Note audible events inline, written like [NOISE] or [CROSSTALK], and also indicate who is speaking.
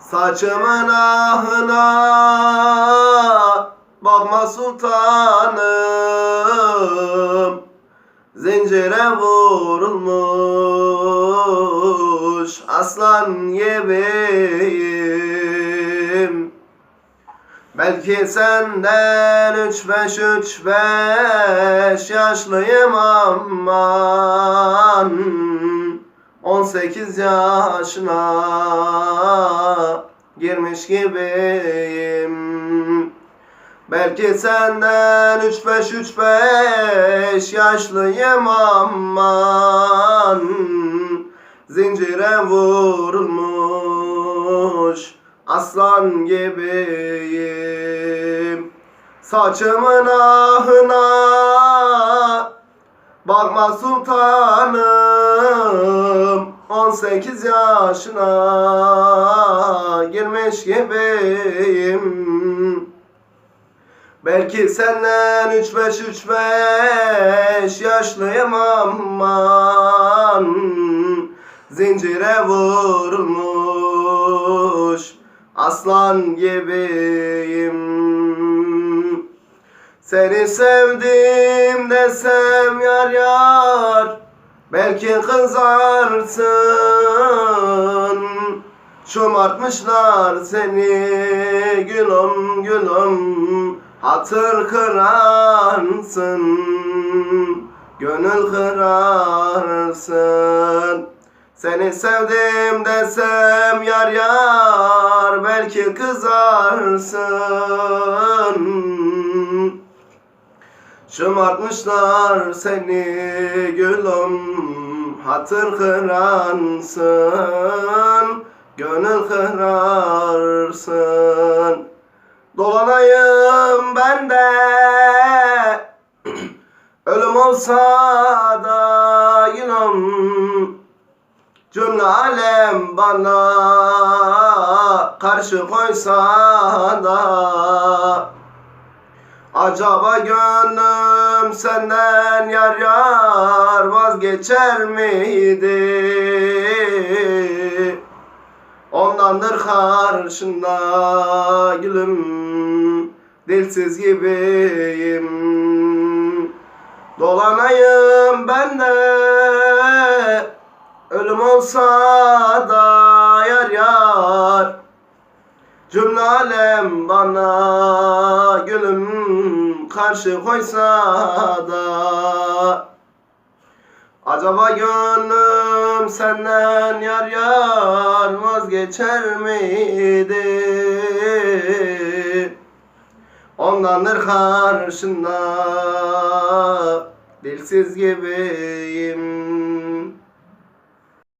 Speaker 1: Saçımın ahına bakma sultanım. Zincire vurulmuş aslan gibiyim. Belki senden üç beş üç beş yaşlıyım aman On sekiz yaşına girmiş gibiyim. Belki senden üç beş üç beş yaşlıyım aman. Zincire vurulmuş aslan gibiyim. Saçımın ahına bakma sultanım 18 yaşına girmiş gibiyim. Belki senden üç beş üç beş yaşlıyım aman. Zincire vurulmuş aslan gibiyim Seni sevdim desem yar yar Belki kızarsın. Şımartmışlar seni gülüm gülüm Hatır kırarsın. Gönül kırarsın. Seni sevdim desem yar yar Belki kızarsın Şımartmışlar seni gülüm Hatır kırarsın Gönül kırarsın. Dolanayım ben de [CLEARS THROAT] Ölüm olsa da gülüm Cümle alem bana Karşı koysa da Acaba gönlüm senden yar yar vazgeçer miydi? Ondandır karşında gülüm Dilsiz gibiyim Dolanayım ben de Ölüm olsa da yar yar Cümle alem bana gülüm karşı koysa da Acaba gönlüm senden yar yar vazgeçer miydi? Ondandır karşında dilsiz gibiyim